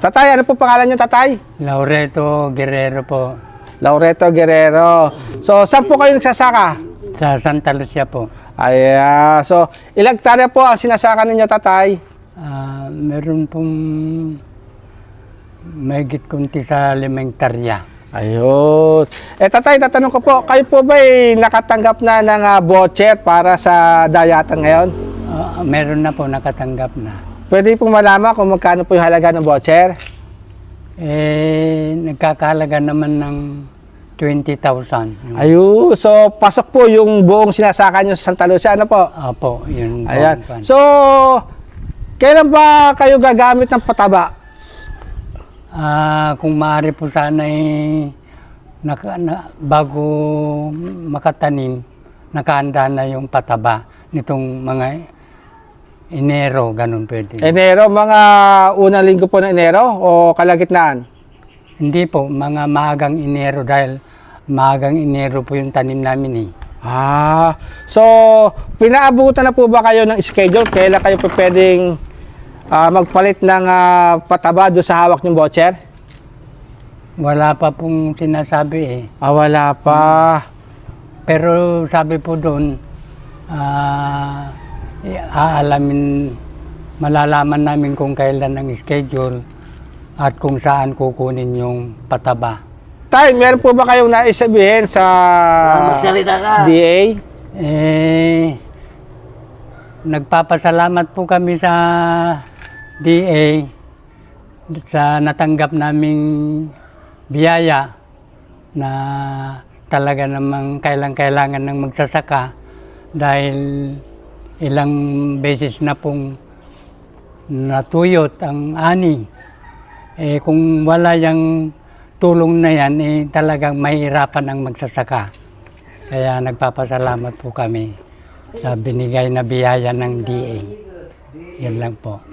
Tatay, ano po pangalan niyo, tatay? Laureto Guerrero po, Laureto Guerrero. So, saan po kayo nagsasaka? sa Santa Lucia po. Ay, ah, so, ilang hektarya po ang sinasaka ninyo, tatay? Ah, meron pong mahigit kunti sa limang tarya. Ayun. Eh, tatay, tatanong ko po, kayo po ba nakatanggap na ng ah, voucher para sa dayatan ngayon? Ah, meron na po, nakatanggap na. Pwede pong malaman kung magkano po yung halaga ng voucher? Eh, nagkakalaga naman ng 20,000. Yung- Ayun. So, pasok po yung buong sinasaka nyo sa Santa Lucia. Ano po? Opo, yun po. Ayan. So, kailan ba kayo gagamit ng pataba? Ah, kung maaari po sana eh, naka, na, bago makatanim, nakahanda na yung pataba nitong mga Enero, ganun pwede. Enero, mga unang linggo po ng Enero o kalagitnaan? Hindi po, mga maagang Enero dahil maagang Enero po yung tanim namin eh. Ah, so pinaabutan na po ba kayo ng schedule? Kailan kayo pwedeng ah, magpalit ng ah, pataba doon sa hawak ng voucher? Wala pa pong sinasabi eh. Ah, wala pa. Pero sabi po doon, ah, i- aalamin, malalaman namin kung kailan ang schedule at kung saan kukunin yung pataba. Tay, meron po ba kayong naisabihin sa Magsalita ka. DA? Eh, nagpapasalamat po kami sa DA sa natanggap naming biyaya na talaga namang kailang-kailangan ng magsasaka dahil ilang beses na pong natuyot ang ani. Eh, kung wala yung tulong na yan, eh, talagang mahirapan ang magsasaka. Kaya nagpapasalamat po kami sa binigay na biyaya ng DA. Yan lang po.